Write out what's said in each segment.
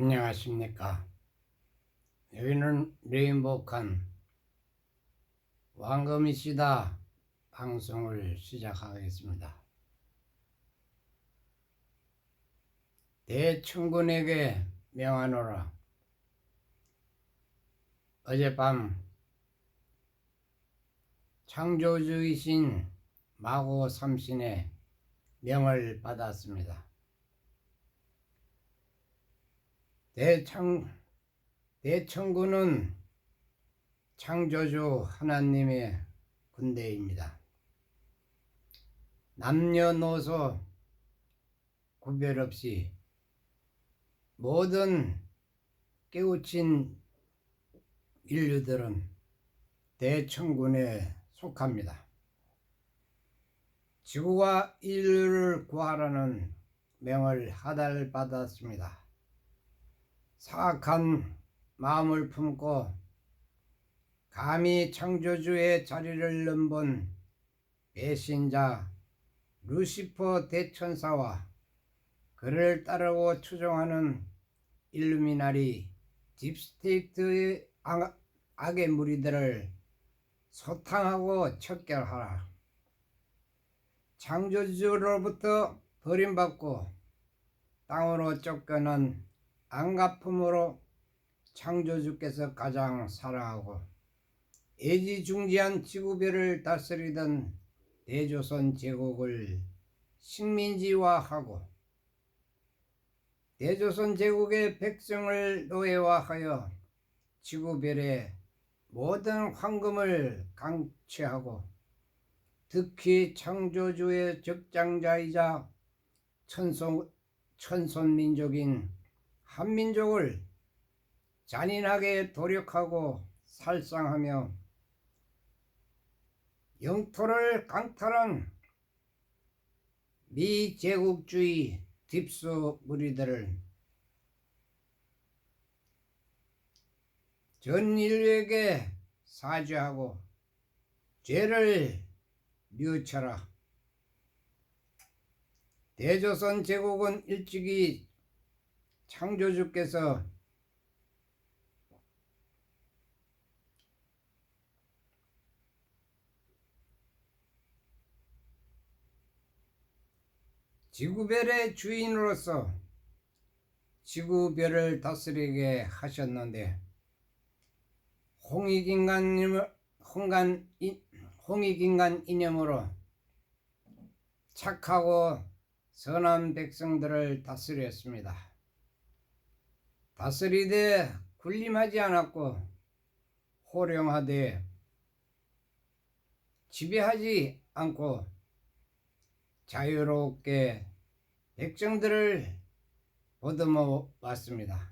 안녕하십니까. 여기는 레인보칸 왕금이시다 방송을 시작하겠습니다. 대충군에게 명하노라. 어젯밤 창조주이신 마고 삼신의 명을 받았습니다. 대창 대청군은 창조주 하나님의 군대입니다. 남녀노소 구별 없이 모든 깨우친 인류들은 대청군에 속합니다. 지구와 인류를 구하라는 명을 하달받았습니다. 사악한 마음을 품고 감히 창조주의 자리를 넘본 배신자 루시퍼 대천사와 그를 따르고 추종하는 일루미나리 딥스테이트의 악- 악의 무리들을 소탕하고 척결하라. 창조주로부터 버림받고 땅으로 쫓겨난 안가품으로 창조주께서 가장 사랑하고 애지중지한 지구별을 다스리던 대조선 제국을 식민지화하고 대조선 제국의 백성을 노예화하여 지구별의 모든 황금을 강취하고 특히 창조주의 적장자이자 천손, 천손민족인 한민족을 잔인하게 도력하고 살상하며 영토를 강탈한 미제국주의 딥스 무리들을 전 인류에게 사죄하고 죄를 뉘우쳐라. 대조선 제국은 일찍이 창조주께서 지구별의 주인으로서 지구별을 다스리게 하셨는데 이- 홍익인간 이념으로 착하고 선한 백성들을 다스렸습니다. 다스리되 군림하지 않았고 호령하되 지배하지 않고 자유롭게 백성들을 보듬어 왔습니다.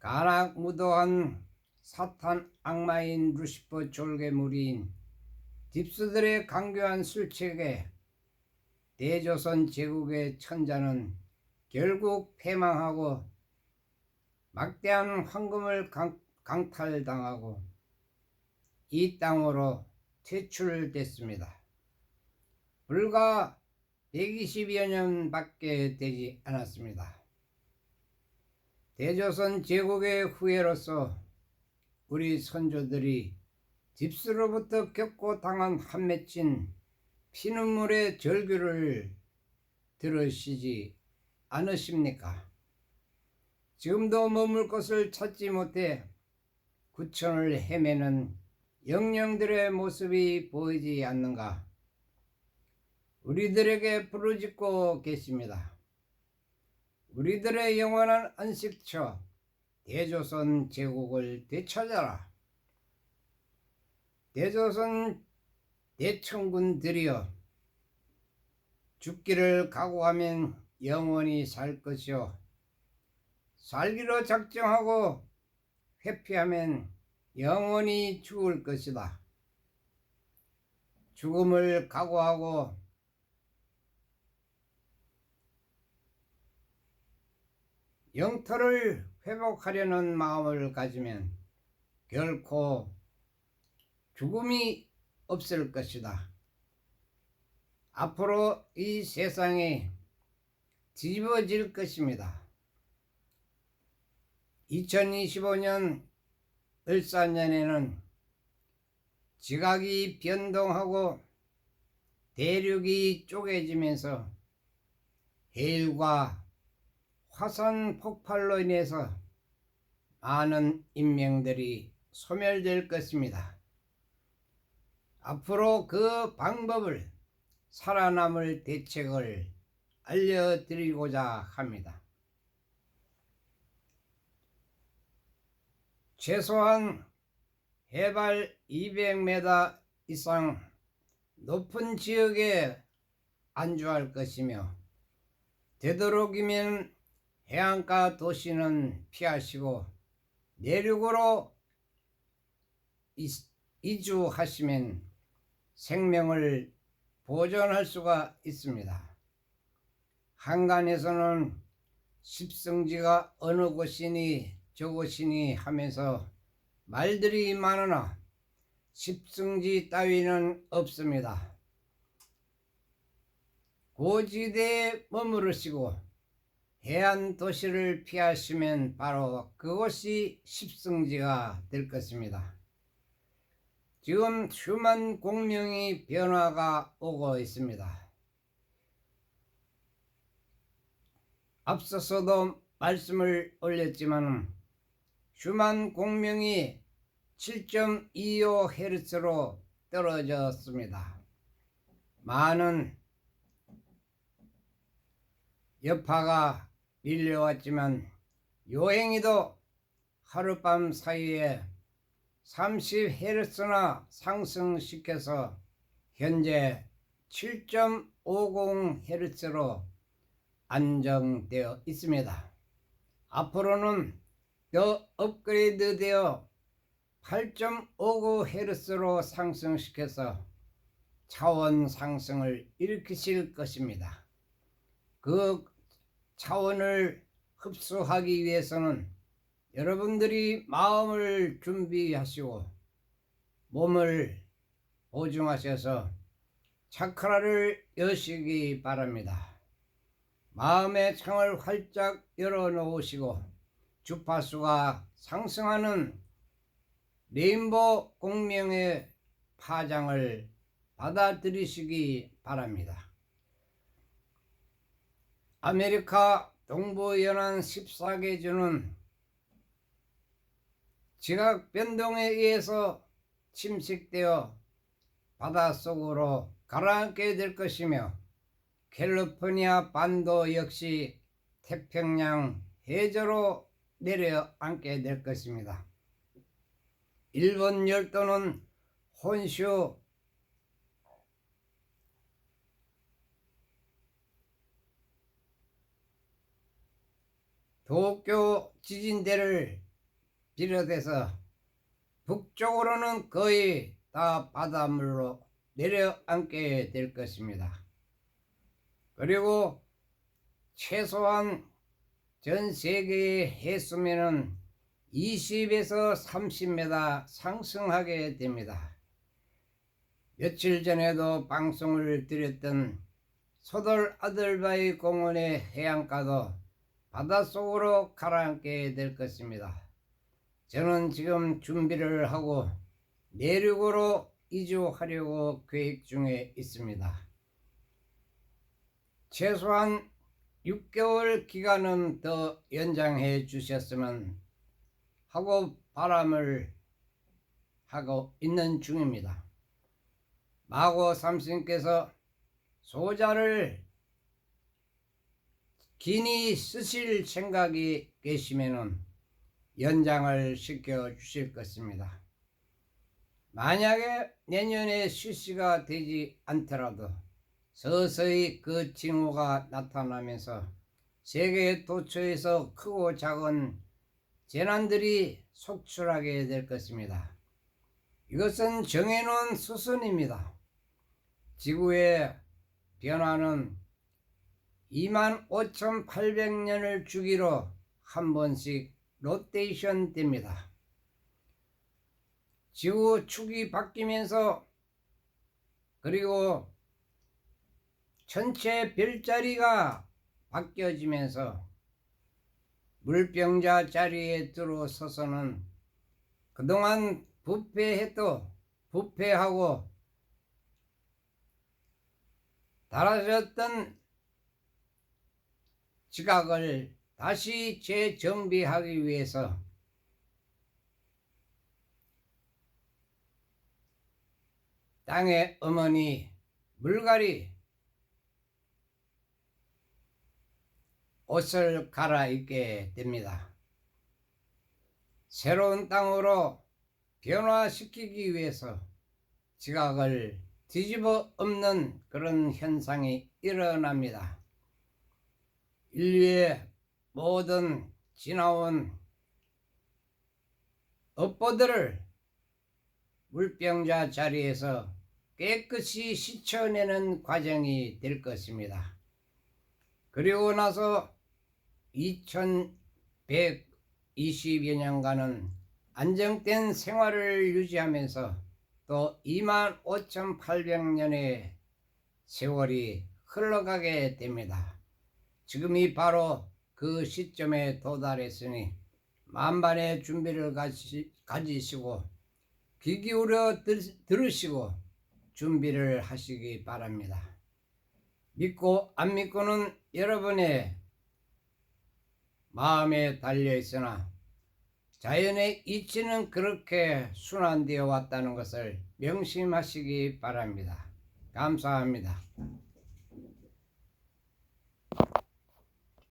가락무도한 사탄 악마인 루시퍼 졸개무리인 딥스들의 강교한 술책에 대조선 제국의 천자는 결국 패망하고 막대한 황금을 강, 강탈당하고 이 땅으로 퇴출됐습니다. 불과 120여 년밖에 되지 않았습니다. 대조선 제국의 후예로서 우리 선조들이 딥스로부터 겪고 당한 한 맺힌 피눈물의 절규를 들으시지 않으십니까? 지금도 머물 곳을 찾지 못해 구천을 헤매는 영령들의 모습이 보이지 않는가? 우리들에게 부르짖고 계십니다. 우리들의 영원한 안식처 대조선 제국을 되찾아라. 대조선 대청군들이여 죽기를 각오하면 영원히 살 것이요 살기로 작정하고 회피하면 영원히 죽을 것이다. 죽음을 각오하고 영토를 회복하려는 마음을 가지면 결코 죽음이 없을 것이다. 앞으로 이 세상이 뒤집어질 것입니다. 2025년 을사년에는 지각이 변동하고 대륙이 쪼개지면서 해일과 화산 폭발로 인해서 많은 인명들이 소멸될 것입니다. 앞으로 그 방법을 살아남을 대책을 알려드리고자 합니다. 최소한 해발 200m 이상 높은 지역에 안주할 것이며 되도록이면 해안가 도시는 피하시고 내륙으로 이- 이주하시면 생명을 보존할 수가 있습니다. 한간에서는 십성지가 어느 곳이니 저곳이니 하면서 말들이 많으나 십성지 따위는 없습니다. 고지대에 머무르시고 해안 도시를 피하시면 바로 그곳이 십성지가 될 것입니다. 지금 수만 공명이 변화가 오고 있습니다. 앞서서도 말씀을 올렸지만 슈만 공명이 7.25Hz로 떨어졌습니다. 많은 여파가 밀려왔지만 요행이도 하룻밤 사이에 30Hz나 상승시켜서 현재 7.50Hz로 안정되어 있습니다. 앞으로는 더 업그레이드 되어 8.59Hz로 상승시켜서 차원 상승을 일으키실 것입니다. 그 차원을 흡수하기 위해서는 여러분들이 마음을 준비하시고 몸을 보증하셔서 차크라를 여시기 바랍니다. 마음의 창을 활짝 열어놓으시고 주파수가 상승하는 레인보 공명의 파장을 받아들이시기 바랍니다. 아메리카 동부연안 14개 주는 지각 변동에 의해서 침식되어 바닷속으로 가라앉게 될 것이며 캘리포니아 반도 역시 태평양 해저로 내려앉게 될 것입니다. 일본 열도는 혼슈 도쿄 지진대를 비롯해서 북쪽으로는 거의 다 바닷물로 내려앉게 될 것입니다. 그리고 최소한 전 세계의 해수면은 20에서 30m 상승하게 됩니다. 며칠 전에도 방송을 드렸던 소돌 아들바위 공원의 해안가도 바닷속으로 가라앉게 될 것입니다. 저는 지금 준비를 하고 내륙으로 이주하려고 계획 중에 있습니다. 최소한 6개월 기간은 더 연장해 주셨으면 하고 바람을 하고 있는 중입니다. 마고 삼신께서 소자를 긴히 쓰실 생각이 계시면은 연장을 시켜 주실 것입니다. 만약에 내년에 실시가 되지 않더라도 서서히 그 징후가 나타나면서 세계 도처에서 크고 작은 재난들이 속출하게 될 것입니다. 이것은 정해놓은 수순입니다. 지구의 변화는 25,800년을 주기로 한 번씩 로테이션 됩니다. 지구 축이 바뀌면서 그리고 전체 별자리가 바뀌어지면서 물병자 자리에 들어서서는 그동안 부패해도 부패하고 달아졌던 지각을 다시 재정비하기 위해서 땅의 어머니 물갈이 옷을 갈아입게 됩니다. 새로운 땅으로 변화시키기 위해서 지각을 뒤집어 엎는 그런 현상이 일어납니다. 인류의 모든 지나온 업보들을 물병자 자리에서 깨끗이 씻어내는 과정이 될 것입니다. 그리고 나서 2120여 년간은 안정된 생활을 유지하면서 또 25,800년의 세월이 흘러가게 됩니다. 지금이 바로 그 시점에 도달했으니 만반의 준비를 가시, 가지시고 귀 기울여 들, 들으시고 준비를 하시기 바랍니다. 믿고 안 믿고는 여러분의 마음에 달려 있으나 자연의 이치는 그렇게 순환되어 왔다는 것을 명심하시기 바랍니다. 감사합니다.